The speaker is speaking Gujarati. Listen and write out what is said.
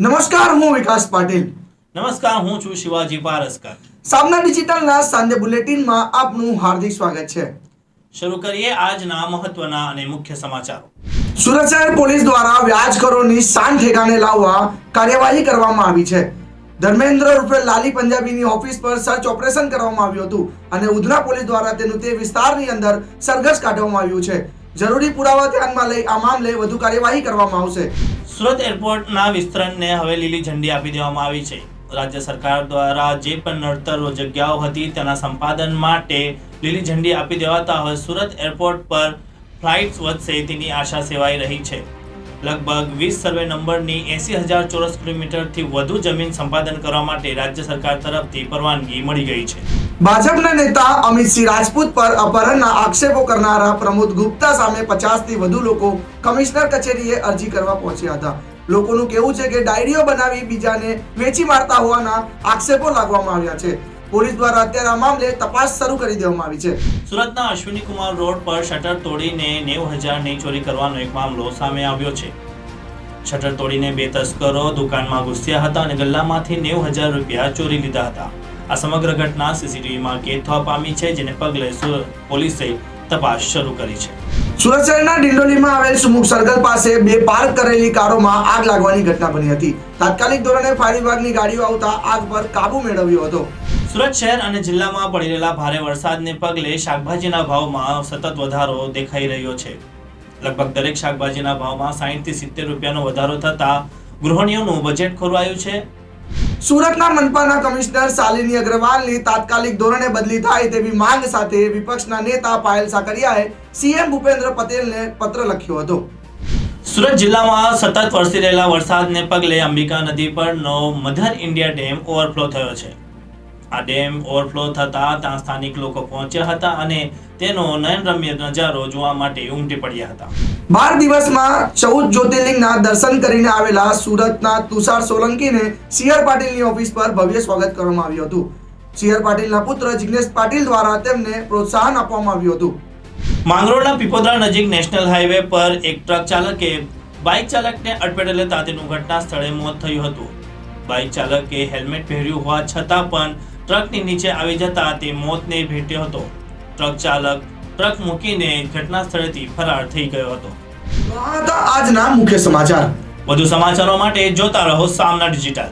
નમસ્કાર હું વિકાસ પાટીલ. નમસ્કાર હું છું શિવાજી પારસ્કર. સામના ડિજિટલના સાંજે બુલેટિનમાં આપનું હાર્દિક સ્વાગત છે. શરૂ કરીએ આજના મહત્વના અને મુખ્ય સમાચારો. સુરત શહેર પોલીસ દ્વારા વ્યાજખોરોની શાન ઠેકાણે લાવવા કાર્યવાહી કરવામાં આવી છે. ધર્મેન્દ્ર રૂપે લાલી પંજાબીની ઓફિસ પર સર્ચ ઓપરેશન કરવામાં આવ્યું હતું અને ઉધના પોલીસ દ્વારા તેનું તે વિસ્તારની અંદર સરઘસ કાઢવામાં આવ્યું છે. જરૂરી પુરાવા ધ્યાનમાં લઈ, આ મામલે વધુ કાર્યવાહી કરવામાં આવશે. સુરત એરપોર્ટના વિસ્તરણને હવે લીલી ઝંડી આપી દેવામાં આવી છે. રાજ્ય સરકાર દ્વારા જે પણ નડતરો જગ્યાઓ હતી તેના સંપાદન માટે લીલી ઝંડી આપી દેવાતા હવે સુરત એરપોર્ટ પર ફ્લાઇટ્સ વધશે તેની આશા સેવાઈ રહી છે. લગભગ વીસ સર્વે નંબરની એસી હજાર ચોરસ કિલોમીટરથી વધુ જમીન સંપાદન કરવા માટે રાજ્ય સરકાર તરફથી પરવાનગી મળી ગઈ છે. ભાજપના નેતા અમિતસિંહ રાજપૂત પર અપહરણના આક્ષેપો કરનારા પ્રમોદ ગુપ્તા સામે પચાસથી વધુ લોકો કમિશનર કચેરીએ અરજી કરવા પહોંચ્યા હતા. લોકોનું કહેવું છે કે ડાયરીઓ બનાવી બીજાને વેચી મારતા હોવાના આક્ષેપો લાગવામાં આવ્યા છે. પોલીસ દ્વારા અત્યારે આ મામલે તપાસ શરૂ કરી દેવામાં આવી છે. સુરતના અશ્વિની કુમાર રોડ પર શટર તોડીને નેવું હજારની ચોરી કરવાનો એક મામલો સામે આવ્યો છે. શટર તોડીને બે તસ્કરો દુકાનમાં ઘૂસ્યા હતા અને ગલ્લામાંથી નેવ હજાર રૂપિયા ચોરી લીધા હતા. આ સમગ્ર ઘટના સીસીટીવીમાં કેદ થવા પામી છે જેને પગલે સુરત પોલીસે તપાસ શરૂ કરી છે. સુરત શહેરના ડિંડોલીમાં આવેલ સુમુખ સર્કલ પાસે બે પાર્ક કરેલી કારોમાં આગ લાગવાની ઘટના બની હતી. તાત્કાલિક ધોરણે ફાયર વિભાગની ગાડીઓ આવતા આગ પર કાબુ મેળવ્યો હતો. સુરત શહેર અને જિલ્લામાં પડી રહેલા ભારે વરસાદને પગલે શાકભાજીના ભાવમાં સતત વધારો દેખાઈ રહ્યો છે. લગભગ દરેક શાકભાજીના ભાવમાં સાહીઠથી સિત્તેર રૂપિયાનો વધારો થતા ગૃહિણીઓનું બજેટ ખોરવાયું છે. સુરતના મનપાના કમિશનર શાલિની અગ્રવાલની તાત્કાલિક ધોરણે બદલી થાય તેવી માંગ સાથે વિપક્ષના નેતા પાયલ સાકરિયાએ સીએમ ભૂપેન્દ્ર પટેલને પત્ર લખ્યો હતો. સુરત જિલ્લામાં સતત વરસી રહેલા વરસાદને પગલે અંબિકા નદી પરનો મધર ઇન્ડિયા ડેમ ઓવરફ્લો થયો છે. આ ડેમ ઓવરફ્લો થતા ત્યાં સ્થાનિક લોકો પહોંચ્યા હતા અને તેનો નયનરમ્ય નજારો જોવા માટે ઉમટી પડ્યા હતા. બાર દિવસમાં ચૌદ જ્યોતિર્લિંગના દર્શન કરીને આવેલા સુરતના તુષાર સોલંકીને સીઆર પાટીલની ઓફિસ પર ભવ્ય સ્વાગત કરવામાં આવ્યું હતું. સીઆર પાટીલના પુત્ર જિગ્નેશ પાટીલ દ્વારા તેમને પ્રોત્સાહન આપવામાં આવ્યું હતું. માંગરોળના પીપોદરા નજીક નેશનલ હાઈવે પર એક ટ્રક ચાલકે બાઇક ચાલકને અડફેટે લેતા તેનું ઘટના સ્થળે મોત થયું હતું. બાઇક ચાલકે હેલ્મેટ પહેર્યું હોવા છતાં પણ ટ્રકની નીચે આવી જતા તે મોતને ભેટ્યો હતો. ટ્રક ચાલક ટ્રક મૂકીને ઘટના સ્થળેથી ફરાર થઈ ગયો હતો આજના મુખ્ય સમાચાર. વધુ સમાચારો માટે જોતા રહો સામના ડિજિટલ.